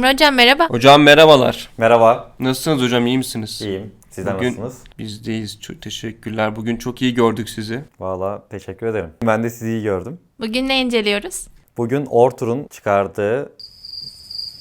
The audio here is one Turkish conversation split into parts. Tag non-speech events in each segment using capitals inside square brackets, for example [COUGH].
Emre Hocam merhaba. Hocam merhabalar. Merhaba, Nasılsınız hocam iyi misiniz? iyiyim. Sizler Bugün- nasılsınız? Bizdeyiz. Çok teşekkürler. Bugün çok iyi gördük sizi. Valla teşekkür ederim. Ben de sizi iyi gördüm. Bugün ne inceliyoruz? Bugün Ortur'un çıkardığı...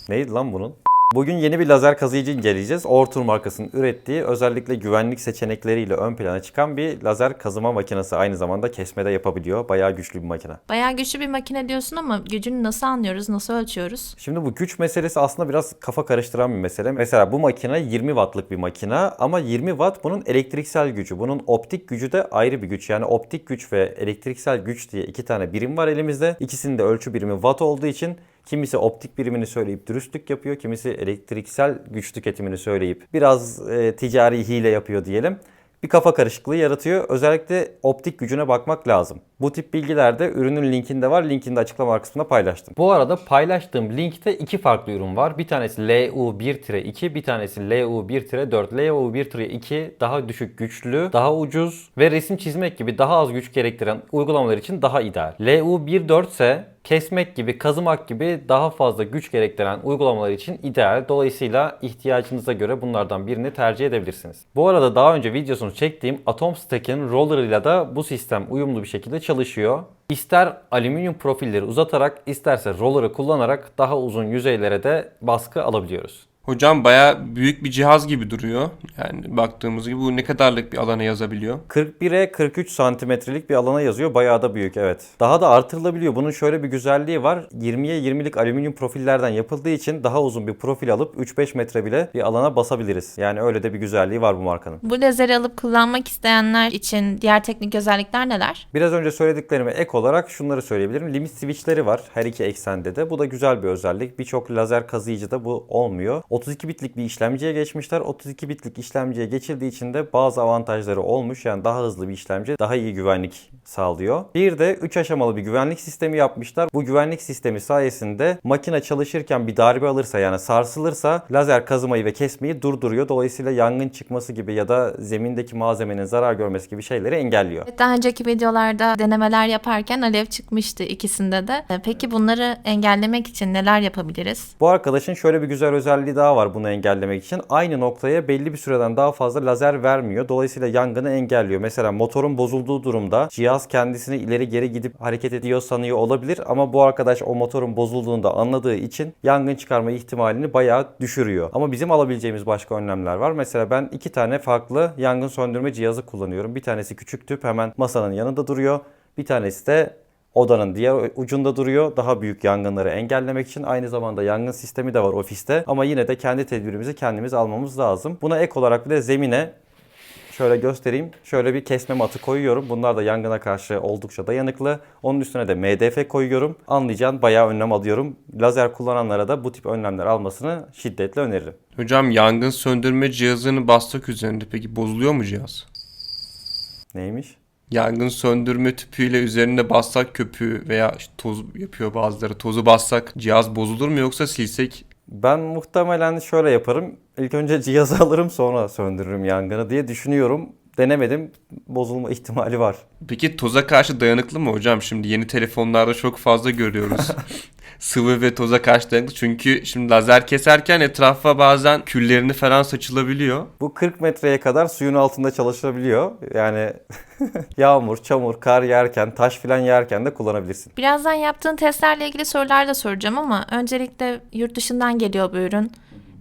Neydi lan bunun? Bugün yeni bir lazer kazıyıcı inceleyeceğiz. Ortur markasının ürettiği özellikle güvenlik seçenekleriyle ön plana çıkan bir lazer kazıma makinesi. Aynı zamanda kesmede yapabiliyor. Bayağı güçlü bir makine. Bayağı güçlü bir makine diyorsun ama gücünü nasıl anlıyoruz, nasıl ölçüyoruz? Şimdi bu güç meselesi aslında biraz kafa karıştıran bir mesele. Mesela bu makine 20 wattlık bir makine ama 20 watt bunun elektriksel gücü. Bunun optik gücü de ayrı bir güç. Yani optik güç ve elektriksel güç diye iki tane birim var elimizde. İkisinin de ölçü birimi watt olduğu için kimisi optik birimini söyleyip dürüstlük yapıyor. Kimisi elektriksel güç tüketimini söyleyip biraz e, ticari hile yapıyor diyelim bir kafa karışıklığı yaratıyor. Özellikle optik gücüne bakmak lazım. Bu tip bilgiler de ürünün linkinde var. Linkini de açıklama kısmına paylaştım. Bu arada paylaştığım linkte iki farklı ürün var. Bir tanesi LU1-2, bir tanesi LU1-4. LU1-2 daha düşük güçlü, daha ucuz ve resim çizmek gibi daha az güç gerektiren uygulamalar için daha ideal. LU1-4 ise kesmek gibi, kazımak gibi daha fazla güç gerektiren uygulamalar için ideal. Dolayısıyla ihtiyacınıza göre bunlardan birini tercih edebilirsiniz. Bu arada daha önce videosunu çektiğim Atom Stack'in roller ile de bu sistem uyumlu bir şekilde çalışıyor. İster alüminyum profilleri uzatarak isterse roller'ı kullanarak daha uzun yüzeylere de baskı alabiliyoruz. Hocam baya büyük bir cihaz gibi duruyor. Yani baktığımız gibi bu ne kadarlık bir alana yazabiliyor? 41'e 43 santimetrelik bir alana yazıyor. Bayağı da büyük evet. Daha da artırılabiliyor. Bunun şöyle bir güzelliği var. 20'ye 20'lik alüminyum profillerden yapıldığı için daha uzun bir profil alıp 3-5 metre bile bir alana basabiliriz. Yani öyle de bir güzelliği var bu markanın. Bu lazeri alıp kullanmak isteyenler için diğer teknik özellikler neler? Biraz önce söylediklerime ek olarak şunları söyleyebilirim. Limit switchleri var her iki eksende de. Bu da güzel bir özellik. Birçok lazer kazıyıcıda bu olmuyor. 32 bitlik bir işlemciye geçmişler. 32 bitlik işlemciye geçildiği için de bazı avantajları olmuş. Yani daha hızlı bir işlemci, daha iyi güvenlik sağlıyor. Bir de 3 aşamalı bir güvenlik sistemi yapmışlar. Bu güvenlik sistemi sayesinde makine çalışırken bir darbe alırsa yani sarsılırsa lazer kazımayı ve kesmeyi durduruyor. Dolayısıyla yangın çıkması gibi ya da zemindeki malzemenin zarar görmesi gibi şeyleri engelliyor. Daha önceki videolarda denemeler yaparken alev çıkmıştı ikisinde de. E, Peki bunları engellemek için neler yapabiliriz? Bu arkadaşın şöyle bir güzel özelliği daha var bunu engellemek için. Aynı noktaya belli bir süreden daha fazla lazer vermiyor. Dolayısıyla yangını engelliyor. Mesela motorun bozulduğu durumda cihaz kendisini ileri geri gidip hareket ediyor sanıyor olabilir. Ama bu arkadaş o motorun bozulduğunda anladığı için yangın çıkarma ihtimalini bayağı düşürüyor. Ama bizim alabileceğimiz başka önlemler var. Mesela ben iki tane farklı yangın söndürme cihazı kullanıyorum. Bir tanesi küçük tüp hemen masanın yanında duruyor. Bir tanesi de odanın diğer ucunda duruyor. Daha büyük yangınları engellemek için aynı zamanda yangın sistemi de var ofiste. Ama yine de kendi tedbirimizi kendimiz almamız lazım. Buna ek olarak bir de zemine şöyle göstereyim. Şöyle bir kesme matı koyuyorum. Bunlar da yangına karşı oldukça dayanıklı. Onun üstüne de MDF koyuyorum. Anlayacağın bayağı önlem alıyorum. Lazer kullananlara da bu tip önlemler almasını şiddetle öneririm. Hocam yangın söndürme cihazını bastık üzerinde peki bozuluyor mu cihaz? Neymiş? Yangın söndürme tüpüyle üzerinde bassak köpüğü veya işte toz yapıyor bazıları tozu bassak cihaz bozulur mu yoksa silsek Ben muhtemelen şöyle yaparım. İlk önce cihazı [LAUGHS] alırım sonra söndürürüm yangını diye düşünüyorum. Denemedim. Bozulma [LAUGHS] ihtimali var. Peki toza karşı dayanıklı mı hocam? Şimdi yeni telefonlarda çok fazla görüyoruz. [LAUGHS] Sıvı ve toza karşı dayanıklı. Çünkü şimdi lazer keserken etrafa bazen küllerini falan saçılabiliyor. Bu 40 metreye kadar suyun altında çalışabiliyor. Yani [LAUGHS] yağmur, çamur, kar yerken, taş filan yerken de kullanabilirsin. Birazdan yaptığın testlerle ilgili sorular da soracağım ama öncelikle yurt dışından geliyor bu ürün.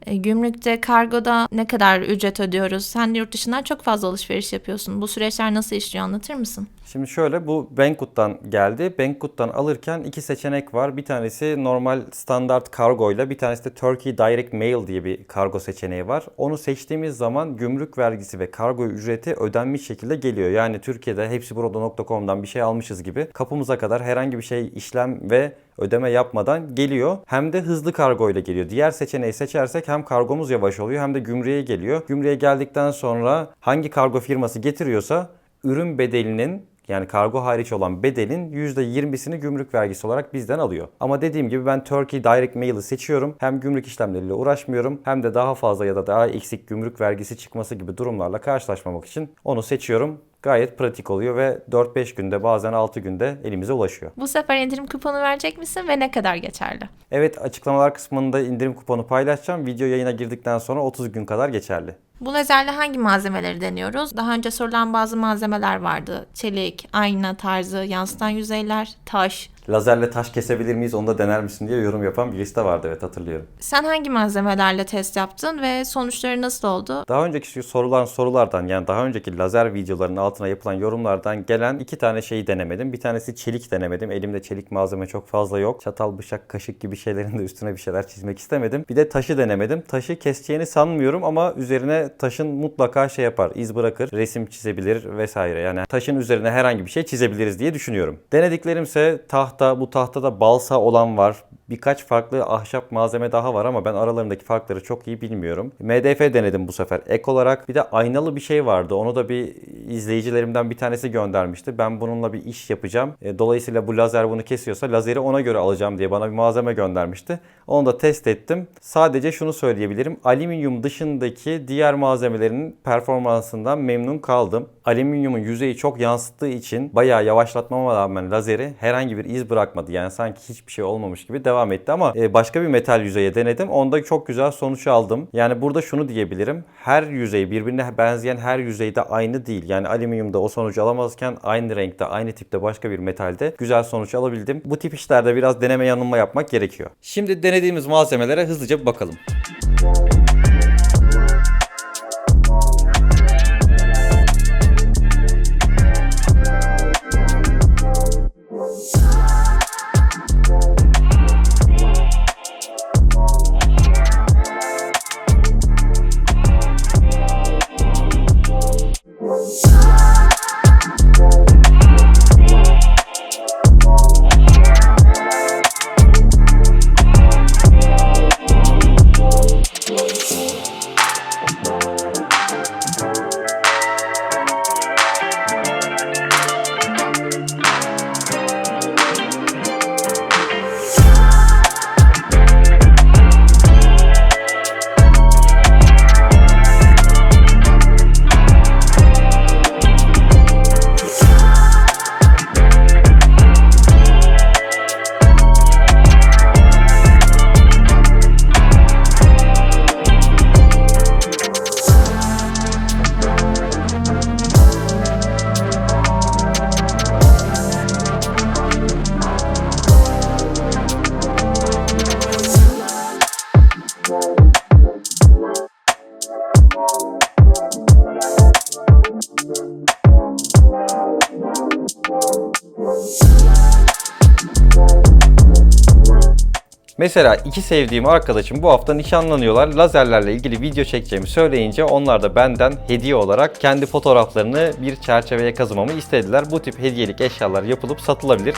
E, gümrükte, kargoda ne kadar ücret ödüyoruz? Sen de yurt dışından çok fazla alışveriş yapıyorsun. Bu süreçler nasıl işliyor anlatır mısın? Şimdi şöyle bu Banggood'dan geldi. Banggood'dan alırken iki seçenek var. Bir tanesi normal standart kargo ile bir tanesi de Turkey Direct Mail diye bir kargo seçeneği var. Onu seçtiğimiz zaman gümrük vergisi ve kargo ücreti ödenmiş şekilde geliyor. Yani Türkiye'de hepsiburada.com'dan bir şey almışız gibi kapımıza kadar herhangi bir şey işlem ve ödeme yapmadan geliyor. Hem de hızlı kargo ile geliyor. Diğer seçeneği seçersek hem kargomuz yavaş oluyor hem de gümrüğe geliyor. Gümrüğe geldikten sonra hangi kargo firması getiriyorsa ürün bedelinin yani kargo hariç olan bedelin %20'sini gümrük vergisi olarak bizden alıyor. Ama dediğim gibi ben Turkey Direct Mail'i seçiyorum. Hem gümrük işlemleriyle uğraşmıyorum hem de daha fazla ya da daha eksik gümrük vergisi çıkması gibi durumlarla karşılaşmamak için onu seçiyorum. Gayet pratik oluyor ve 4-5 günde bazen 6 günde elimize ulaşıyor. Bu sefer indirim kuponu verecek misin ve ne kadar geçerli? Evet açıklamalar kısmında indirim kuponu paylaşacağım. Video yayına girdikten sonra 30 gün kadar geçerli. Bu lazerle hangi malzemeleri deniyoruz? Daha önce sorulan bazı malzemeler vardı. Çelik, ayna tarzı, yansıtan yüzeyler, taş. Lazerle taş kesebilir miyiz onu da dener misin diye yorum yapan bir liste vardı evet hatırlıyorum. Sen hangi malzemelerle test yaptın ve sonuçları nasıl oldu? Daha önceki sorulan sorulardan yani daha önceki lazer videolarının altına yapılan yorumlardan gelen iki tane şeyi denemedim. Bir tanesi çelik denemedim. Elimde çelik malzeme çok fazla yok. Çatal, bıçak, kaşık gibi şeylerin de üstüne bir şeyler çizmek istemedim. Bir de taşı denemedim. Taşı keseceğini sanmıyorum ama üzerine taşın mutlaka şey yapar. iz bırakır, resim çizebilir vesaire. Yani taşın üzerine herhangi bir şey çizebiliriz diye düşünüyorum. Denediklerimse tahta, bu tahtada balsa olan var. Birkaç farklı ahşap malzeme daha var ama ben aralarındaki farkları çok iyi bilmiyorum. MDF denedim bu sefer ek olarak. Bir de aynalı bir şey vardı. Onu da bir izleyicilerimden bir tanesi göndermişti. Ben bununla bir iş yapacağım. E, Dolayısıyla bu lazer bunu kesiyorsa lazeri ona göre alacağım diye bana bir malzeme göndermişti. Onu da test ettim. Sadece şunu söyleyebilirim. Alüminyum dışındaki diğer malzemelerin performansından memnun kaldım. Alüminyumun yüzeyi çok yansıttığı için bayağı yavaşlatmama rağmen lazeri herhangi bir iz bırakmadı. Yani sanki hiçbir şey olmamış gibi devam etti ama e, başka bir metal yüzeye denedim. Onda çok güzel sonuç aldım. Yani burada şunu diyebilirim. Her yüzey birbirine benzeyen her yüzeyde aynı değil. Yani alüminyumda o sonucu alamazken aynı renkte, aynı tipte başka bir metalde güzel sonuç alabildim. Bu tip işlerde biraz deneme yanılma yapmak gerekiyor. Şimdi denediğimiz malzemelere hızlıca bir bakalım. Mesela iki sevdiğim arkadaşım bu hafta nişanlanıyorlar. Lazerlerle ilgili video çekeceğimi söyleyince onlar da benden hediye olarak kendi fotoğraflarını bir çerçeveye kazımamı istediler. Bu tip hediyelik eşyalar yapılıp satılabilir.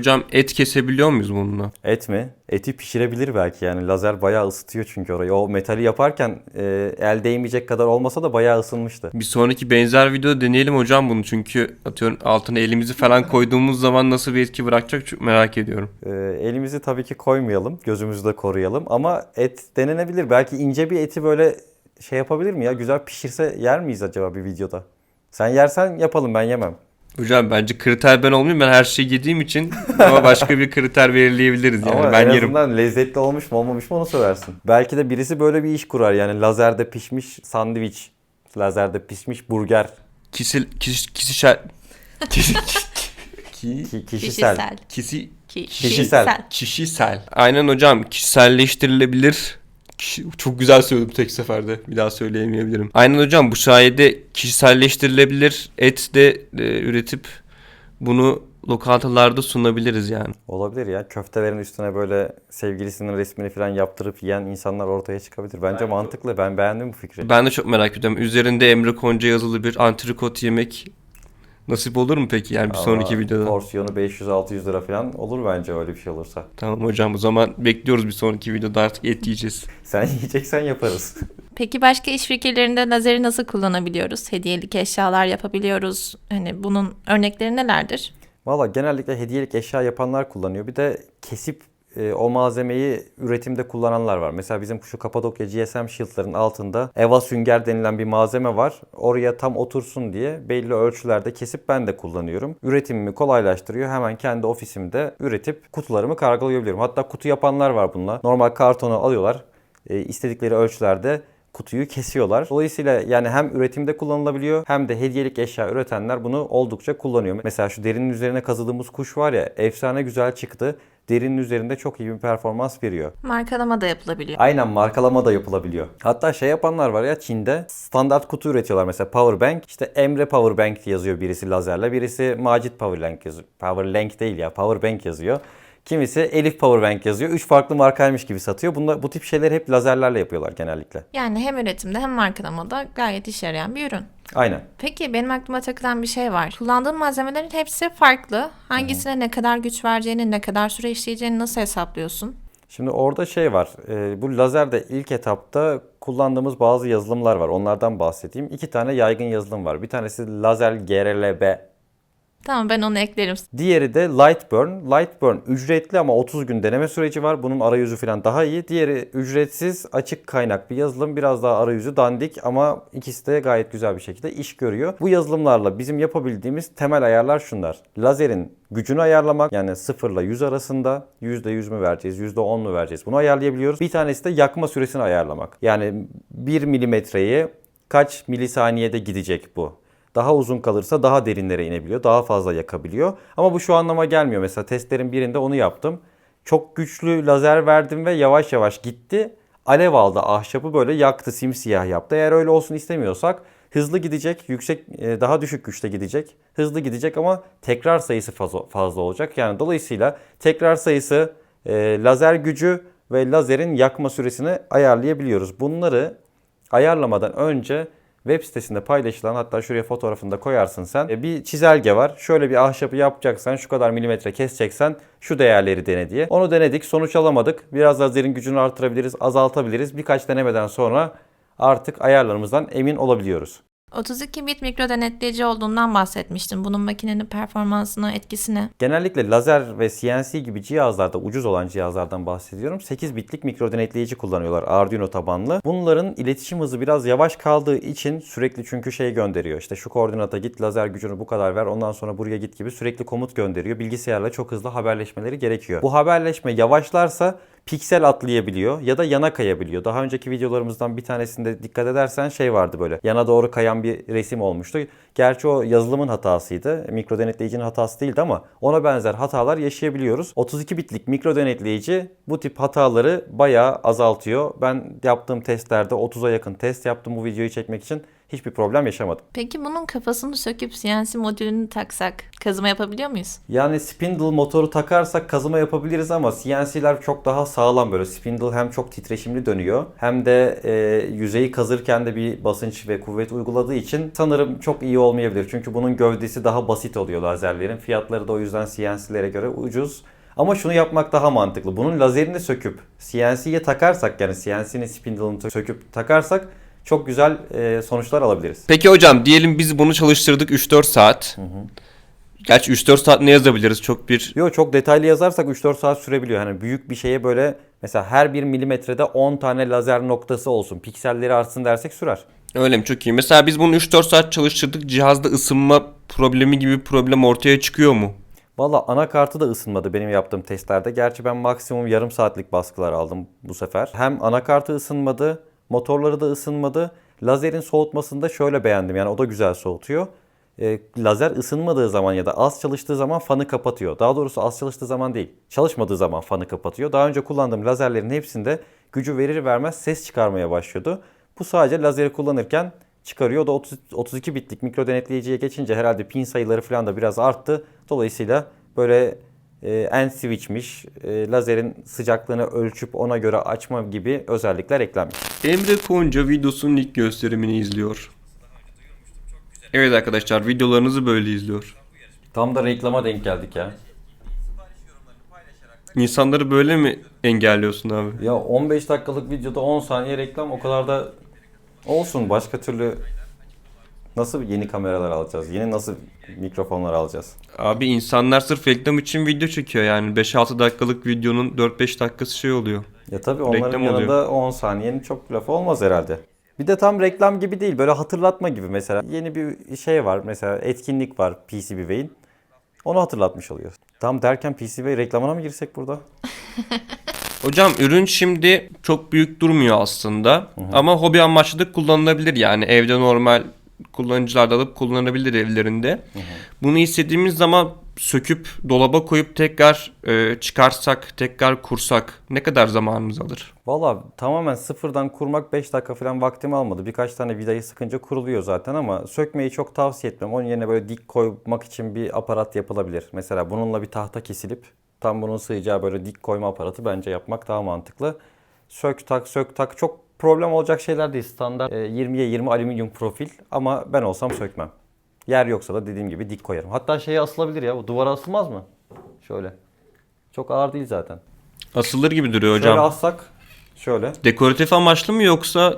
Hocam et kesebiliyor muyuz bununla? Et mi? Eti pişirebilir belki yani lazer bayağı ısıtıyor çünkü orayı. O metali yaparken e, el değmeyecek kadar olmasa da bayağı ısınmıştı. Bir sonraki benzer videoda deneyelim hocam bunu. Çünkü atıyorum altına elimizi falan koyduğumuz zaman nasıl bir etki bırakacak çok merak ediyorum. E, elimizi tabii ki koymayalım, gözümüzü de koruyalım ama et denenebilir. Belki ince bir eti böyle şey yapabilir mi ya? Güzel pişirse yer miyiz acaba bir videoda? Sen yersen yapalım ben yemem. Hocam bence kriter ben olmayayım. Ben her şeyi yediğim için ama [LAUGHS] başka bir kriter belirleyebiliriz yani. Ama ben en yerim. azından lezzetli olmuş mu olmamış mı onu söylersin. Belki de birisi böyle bir iş kurar yani lazerde pişmiş sandviç, lazerde pişmiş burger. Kisil, kis, kisişel... Kisi, [LAUGHS] ki, Ki- kişisel. kisi, Ki- Kişisel. kişisel. Aynen hocam. Kişiselleştirilebilir. Kişi, çok güzel söyledim tek seferde. Bir daha söyleyemeyebilirim. Aynen hocam bu sayede kişiselleştirilebilir et de e, üretip bunu lokantalarda sunabiliriz yani. Olabilir ya. Köftelerin üstüne böyle sevgilisinin resmini falan yaptırıp yiyen insanlar ortaya çıkabilir. Bence mantıklı. Ben beğendim bu fikri. Ben de çok merak ediyorum. Üzerinde Emre Konca yazılı bir antrikot yemek nasip olur mu peki yani bir Ama sonraki videoda? Porsiyonu 500-600 lira falan olur bence öyle bir şey olursa. Tamam hocam o zaman bekliyoruz bir sonraki videoda artık et yiyeceğiz. [LAUGHS] Sen yiyeceksen yaparız. [LAUGHS] Peki başka iş fikirlerinde lazeri nasıl kullanabiliyoruz? Hediyelik eşyalar yapabiliyoruz. Hani bunun örnekleri nelerdir? Valla genellikle hediyelik eşya yapanlar kullanıyor. Bir de kesip e, o malzemeyi üretimde kullananlar var. Mesela bizim şu Kapadokya GSM Shield'ların altında Eva sünger denilen bir malzeme var. Oraya tam otursun diye belli ölçülerde kesip ben de kullanıyorum. Üretimimi kolaylaştırıyor. Hemen kendi ofisimde üretip kutularımı kargolayabiliyorum. Hatta kutu yapanlar var bununla. Normal kartonu alıyorlar. E, istedikleri ölçülerde kutuyu kesiyorlar. Dolayısıyla yani hem üretimde kullanılabiliyor hem de hediyelik eşya üretenler bunu oldukça kullanıyor. Mesela şu derinin üzerine kazıdığımız kuş var ya efsane güzel çıktı. Derinin üzerinde çok iyi bir performans veriyor. Markalama da yapılabiliyor. Aynen markalama da yapılabiliyor. Hatta şey yapanlar var ya Çin'de standart kutu üretiyorlar mesela Powerbank. İşte Emre Powerbank yazıyor birisi lazerle. Birisi Macit Powerbank yazıyor. Powerbank değil ya Powerbank yazıyor. Kimisi Elif Powerbank yazıyor. Üç farklı markaymış gibi satıyor. Bunda, bu tip şeyleri hep lazerlerle yapıyorlar genellikle. Yani hem üretimde hem markalamada gayet işe yarayan bir ürün. Aynen. Peki benim aklıma takılan bir şey var. Kullandığım malzemelerin hepsi farklı. Hangisine ne kadar güç vereceğini, ne kadar süre işleyeceğini nasıl hesaplıyorsun? Şimdi orada şey var. e, bu lazerde ilk etapta kullandığımız bazı yazılımlar var. Onlardan bahsedeyim. İki tane yaygın yazılım var. Bir tanesi lazer GRLB. Tamam ben onu eklerim. Diğeri de Lightburn. Lightburn ücretli ama 30 gün deneme süreci var. Bunun arayüzü falan daha iyi. Diğeri ücretsiz açık kaynak bir yazılım. Biraz daha arayüzü dandik ama ikisi de gayet güzel bir şekilde iş görüyor. Bu yazılımlarla bizim yapabildiğimiz temel ayarlar şunlar. Lazerin gücünü ayarlamak yani 0 ile 100 arasında %100 mü vereceğiz, %10 mu vereceğiz bunu ayarlayabiliyoruz. Bir tanesi de yakma süresini ayarlamak. Yani 1 milimetreyi kaç milisaniyede gidecek bu? Daha uzun kalırsa daha derinlere inebiliyor. Daha fazla yakabiliyor. Ama bu şu anlama gelmiyor. Mesela testlerin birinde onu yaptım. Çok güçlü lazer verdim ve yavaş yavaş gitti. Alev aldı ahşabı böyle yaktı simsiyah yaptı. Eğer öyle olsun istemiyorsak hızlı gidecek, yüksek e, daha düşük güçte gidecek. Hızlı gidecek ama tekrar sayısı fazla, olacak. Yani dolayısıyla tekrar sayısı, e, lazer gücü ve lazerin yakma süresini ayarlayabiliyoruz. Bunları ayarlamadan önce web sitesinde paylaşılan hatta şuraya fotoğrafını da koyarsın sen. E, Bir çizelge var. Şöyle bir ahşabı yapacaksan şu kadar milimetre keseceksen şu değerleri dene diye. Onu denedik. Sonuç alamadık. Biraz lazerin gücünü artırabiliriz, azaltabiliriz. Birkaç denemeden sonra artık ayarlarımızdan emin olabiliyoruz. 32 bit mikro denetleyici olduğundan bahsetmiştim. Bunun makinenin performansına etkisi ne? Genellikle lazer ve CNC gibi cihazlarda ucuz olan cihazlardan bahsediyorum. 8 bitlik mikro denetleyici kullanıyorlar Arduino tabanlı. Bunların iletişim hızı biraz yavaş kaldığı için sürekli çünkü şey gönderiyor. İşte şu koordinata git lazer gücünü bu kadar ver ondan sonra buraya git gibi sürekli komut gönderiyor. Bilgisayarla çok hızlı haberleşmeleri gerekiyor. Bu haberleşme yavaşlarsa piksel atlayabiliyor ya da yana kayabiliyor. Daha önceki videolarımızdan bir tanesinde dikkat edersen şey vardı böyle. Yana doğru kayan bir resim olmuştu. Gerçi o yazılımın hatasıydı. Mikro denetleyicinin hatası değildi ama ona benzer hatalar yaşayabiliyoruz. 32 bitlik mikro denetleyici bu tip hataları bayağı azaltıyor. Ben yaptığım testlerde 30'a yakın test yaptım bu videoyu çekmek için. Hiçbir problem yaşamadım. Peki bunun kafasını söküp CNC modülünü taksak kazıma yapabiliyor muyuz? Yani spindle motoru takarsak kazıma yapabiliriz ama CNC'ler çok daha sağlam böyle. Spindle hem çok titreşimli dönüyor hem de e, yüzeyi kazırken de bir basınç ve kuvvet uyguladığı için sanırım çok iyi olmayabilir. Çünkü bunun gövdesi daha basit oluyor lazerlerin. Fiyatları da o yüzden CNC'lere göre ucuz. Ama şunu yapmak daha mantıklı. Bunun lazerini söküp CNC'ye takarsak yani CNC'nin spindle'ını söküp takarsak çok güzel e, sonuçlar alabiliriz. Peki hocam diyelim biz bunu çalıştırdık 3-4 saat. Gerçi 3-4 saat ne yazabiliriz? Çok bir Yo çok detaylı yazarsak 3-4 saat sürebiliyor. Hani büyük bir şeye böyle mesela her bir milimetrede 10 tane lazer noktası olsun. Pikselleri artsın dersek sürer. öyle mi? Çok iyi. Mesela biz bunu 3-4 saat çalıştırdık. Cihazda ısınma problemi gibi bir problem ortaya çıkıyor mu? Valla anakartı da ısınmadı benim yaptığım testlerde. Gerçi ben maksimum yarım saatlik baskılar aldım bu sefer. Hem anakartı ısınmadı, motorları da ısınmadı. Lazerin soğutmasını da şöyle beğendim. Yani o da güzel soğutuyor. E, lazer ısınmadığı zaman ya da az çalıştığı zaman fanı kapatıyor. Daha doğrusu az çalıştığı zaman değil. Çalışmadığı zaman fanı kapatıyor. Daha önce kullandığım lazerlerin hepsinde gücü verir vermez ses çıkarmaya başlıyordu. Bu sadece lazeri kullanırken çıkarıyor. O da 30, 32 bitlik mikro denetleyiciye geçince herhalde pin sayıları falan da biraz arttı. Dolayısıyla böyle e, end switch'miş, e, lazerin sıcaklığını ölçüp ona göre açma gibi özellikler eklenmiş. Emre Konca videosunun ilk gösterimini izliyor. Evet arkadaşlar videolarınızı böyle izliyor. Tam da reklama denk geldik ya. İnsanları böyle mi engelliyorsun abi? Ya 15 dakikalık videoda 10 saniye reklam o kadar da olsun. Başka türlü nasıl yeni kameralar alacağız? Yeni nasıl mikrofonlar alacağız? Abi insanlar sırf reklam için video çekiyor yani 5-6 dakikalık videonun 4-5 dakikası şey oluyor. Ya tabii onların Reklam yanında oluyor. 10 saniyenin çok lafı olmaz herhalde. Bir de tam reklam gibi değil. Böyle hatırlatma gibi mesela. Yeni bir şey var. Mesela etkinlik var PCBWay'in. Onu hatırlatmış oluyor. Tam derken PCB reklamına mı girsek burada? [LAUGHS] Hocam ürün şimdi çok büyük durmuyor aslında ama hobi amaçlı da kullanılabilir yani evde normal kullanıcılar da alıp kullanabilir evlerinde. Bunu istediğimiz zaman söküp dolaba koyup tekrar e, çıkarsak, tekrar kursak ne kadar zamanımız alır? Valla tamamen sıfırdan kurmak 5 dakika falan vaktimi almadı. Birkaç tane vidayı sıkınca kuruluyor zaten ama sökmeyi çok tavsiye etmem. Onun yerine böyle dik koymak için bir aparat yapılabilir. Mesela bununla bir tahta kesilip tam bunun sığacağı böyle dik koyma aparatı bence yapmak daha mantıklı. Sök tak sök tak çok problem olacak şeyler değil. Standart e, 20'ye 20 alüminyum profil ama ben olsam sökmem. Yer yoksa da dediğim gibi dik koyarım. Hatta şeye asılabilir ya bu duvara asılmaz mı? Şöyle. Çok ağır değil zaten. Asılır gibi duruyor Şöyle hocam. assak şöyle. Dekoratif amaçlı mı yoksa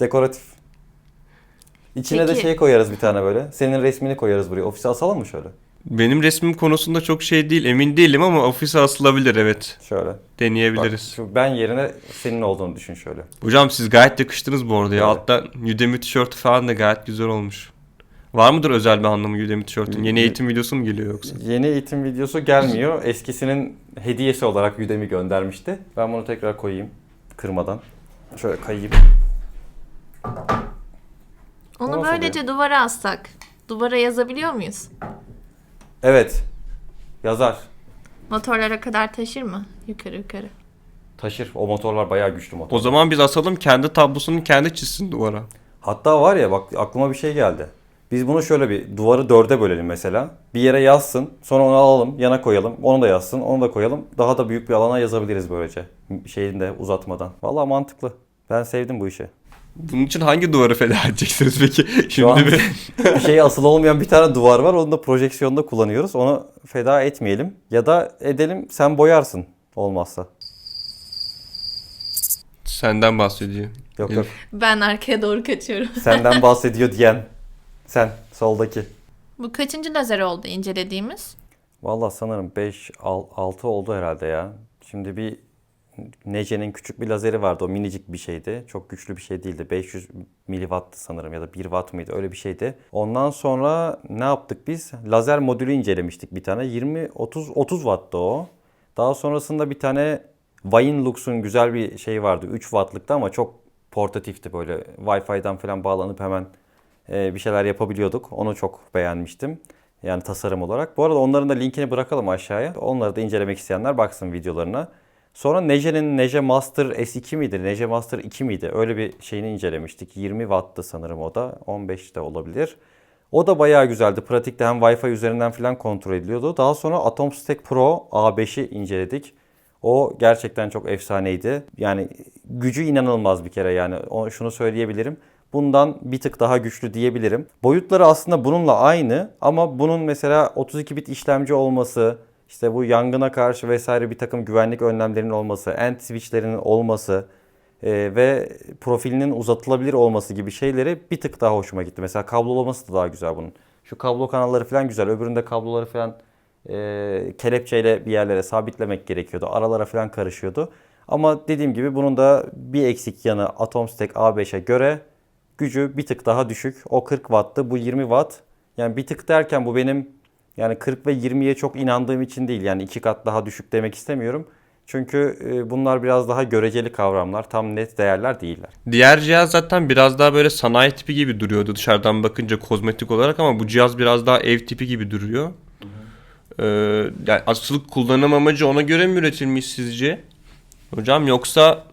Dekoratif. İçine de Peki- şey koyarız bir tane böyle. Senin resmini koyarız buraya. Ofise asalım mı şöyle? Benim resmim konusunda çok şey değil emin değilim ama ofise asılabilir evet. Şöyle. Bak, Deneyebiliriz. şu ben yerine senin olduğunu düşün şöyle. Hocam siz gayet yakıştınız bu arada ya. Evet. Hatta Udemy tişörtü falan da gayet güzel olmuş. Var mıdır özel bir anlamı Udemy tişörtün? Yeni eğitim videosu mu geliyor yoksa? Yeni eğitim videosu gelmiyor. Eskisinin hediyesi olarak Udemy göndermişti. Ben bunu tekrar koyayım. Kırmadan. Şöyle kayayım. Onu Nasıl böylece duvara assak. Duvara yazabiliyor muyuz? Evet. Yazar. Motorlara kadar taşır mı? Yukarı yukarı. Taşır. O motorlar bayağı güçlü motor. O zaman biz asalım kendi tablosunu kendi çizsin duvara. Hatta var ya bak aklıma bir şey geldi. Biz bunu şöyle bir duvarı dörde bölelim mesela. Bir yere yazsın. Sonra onu alalım. Yana koyalım. Onu da yazsın. Onu da koyalım. Daha da büyük bir alana yazabiliriz böylece. Şeyini de uzatmadan. Vallahi mantıklı. Ben sevdim bu işi. Bunun için hangi duvarı feda edeceksiniz peki? Şimdi an- bir... şeye asılı olmayan bir tane duvar var. Onu da projeksiyonda kullanıyoruz. Onu feda etmeyelim. Ya da edelim sen boyarsın olmazsa. Senden bahsediyor. Yok yok. Ben arkaya doğru kaçıyorum. [LAUGHS] Senden bahsediyor diyen. Sen soldaki. Bu kaçıncı lazer oldu incelediğimiz? Vallahi sanırım 5 6 oldu herhalde ya. Şimdi bir Nece'nin küçük bir lazeri vardı. O minicik bir şeydi. Çok güçlü bir şey değildi. 500 miliwatttı sanırım ya da 1 watt mıydı? Öyle bir şeydi. Ondan sonra ne yaptık biz? Lazer modülü incelemiştik bir tane. 20 30 30 watttı o. Daha sonrasında bir tane Vainlux'un güzel bir şey vardı. 3 wattlıktı ama çok portatifti böyle. Wi-Fi'den falan bağlanıp hemen e, bir şeyler yapabiliyorduk. Onu çok beğenmiştim. Yani tasarım olarak. Bu arada onların da linkini bırakalım aşağıya. Onları da incelemek isteyenler baksın videolarına. Sonra Nege'nin Nege Master S2 miydi? Nege Master 2 miydi? Öyle bir şeyini incelemiştik. 20 Watt'tı sanırım o da. 15 de olabilir. O da bayağı güzeldi. Pratikte hem Wi-Fi üzerinden falan kontrol ediliyordu. Daha sonra Atomstack Pro A5'i inceledik. O gerçekten çok efsaneydi. Yani gücü inanılmaz bir kere yani. Şunu söyleyebilirim. Bundan bir tık daha güçlü diyebilirim. Boyutları aslında bununla aynı ama bunun mesela 32 bit işlemci olması, işte bu yangına karşı vesaire bir takım güvenlik önlemlerinin olması, end switchlerinin olması e, ve profilinin uzatılabilir olması gibi şeyleri bir tık daha hoşuma gitti. Mesela kablolaması da daha güzel bunun. Şu kablo kanalları falan güzel. Öbüründe kabloları falan e, kelepçeyle bir yerlere sabitlemek gerekiyordu. Aralara falan karışıyordu. Ama dediğim gibi bunun da bir eksik yanı Atomstack A5'e göre gücü bir tık daha düşük. O 40 watt'tı, bu 20 watt. Yani bir tık derken bu benim yani 40 ve 20'ye çok inandığım için değil. Yani iki kat daha düşük demek istemiyorum. Çünkü e, bunlar biraz daha göreceli kavramlar. Tam net değerler değiller. Diğer cihaz zaten biraz daha böyle sanayi tipi gibi duruyordu dışarıdan bakınca kozmetik olarak ama bu cihaz biraz daha ev tipi gibi duruyor. Ee, yani asıl kullanım amacı ona göre mi üretilmiş sizce? Hocam yoksa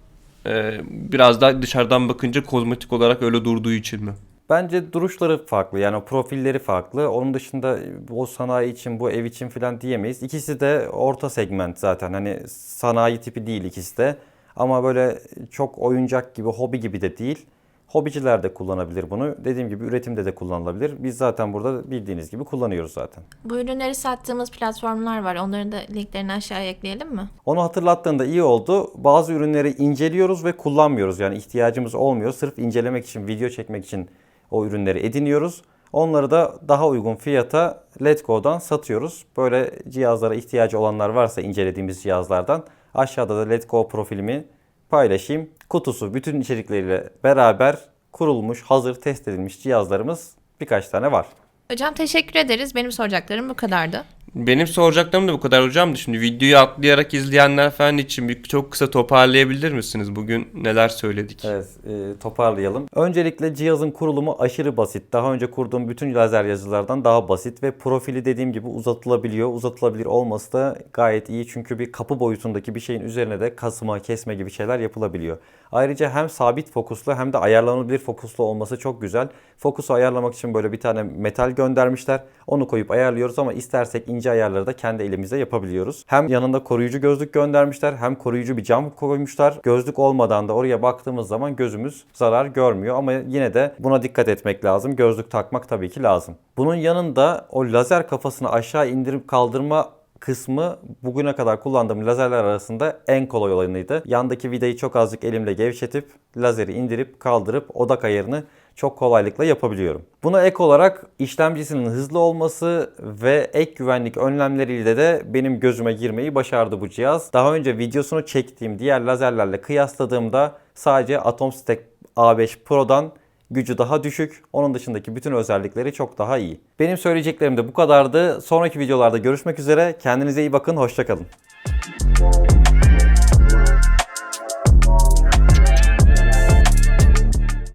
e, biraz daha dışarıdan bakınca kozmetik olarak öyle durduğu için mi? Bence duruşları farklı yani o profilleri farklı. Onun dışında o sanayi için bu ev için falan diyemeyiz. İkisi de orta segment zaten hani sanayi tipi değil ikisi de. Ama böyle çok oyuncak gibi hobi gibi de değil. Hobiciler de kullanabilir bunu. Dediğim gibi üretimde de kullanılabilir. Biz zaten burada bildiğiniz gibi kullanıyoruz zaten. Bu ürünleri sattığımız platformlar var. Onların da linklerini aşağıya ekleyelim mi? Onu hatırlattığında iyi oldu. Bazı ürünleri inceliyoruz ve kullanmıyoruz. Yani ihtiyacımız olmuyor. Sırf incelemek için, video çekmek için o ürünleri ediniyoruz. Onları da daha uygun fiyata Letgo'dan satıyoruz. Böyle cihazlara ihtiyacı olanlar varsa incelediğimiz cihazlardan aşağıda da Letgo profilimi paylaşayım. Kutusu bütün içerikleriyle beraber kurulmuş, hazır test edilmiş cihazlarımız birkaç tane var. Hocam teşekkür ederiz. Benim soracaklarım bu kadardı. Benim soracaklarım da bu kadar hocam. Şimdi videoyu atlayarak izleyenler falan için bir çok kısa toparlayabilir misiniz? Bugün neler söyledik? Evet, e, toparlayalım. Öncelikle cihazın kurulumu aşırı basit. Daha önce kurduğum bütün lazer yazıcılardan daha basit ve profili dediğim gibi uzatılabiliyor. Uzatılabilir olması da gayet iyi çünkü bir kapı boyutundaki bir şeyin üzerine de kasma, kesme gibi şeyler yapılabiliyor. Ayrıca hem sabit fokuslu hem de ayarlanabilir fokuslu olması çok güzel. Fokusu ayarlamak için böyle bir tane metal göndermişler. Onu koyup ayarlıyoruz ama istersek ince ayarları da kendi elimizde yapabiliyoruz. Hem yanında koruyucu gözlük göndermişler hem koruyucu bir cam koymuşlar. Gözlük olmadan da oraya baktığımız zaman gözümüz zarar görmüyor ama yine de buna dikkat etmek lazım. Gözlük takmak tabii ki lazım. Bunun yanında o lazer kafasını aşağı indirip kaldırma kısmı bugüne kadar kullandığım lazerler arasında en kolay olanıydı. Yandaki vidayı çok azıcık elimle gevşetip lazeri indirip kaldırıp odak ayarını çok kolaylıkla yapabiliyorum. Buna ek olarak işlemcisinin hızlı olması ve ek güvenlik önlemleriyle de benim gözüme girmeyi başardı bu cihaz. Daha önce videosunu çektiğim diğer lazerlerle kıyasladığımda sadece Atomstack A5 Pro'dan gücü daha düşük. Onun dışındaki bütün özellikleri çok daha iyi. Benim söyleyeceklerim de bu kadardı. Sonraki videolarda görüşmek üzere. Kendinize iyi bakın. Hoşçakalın.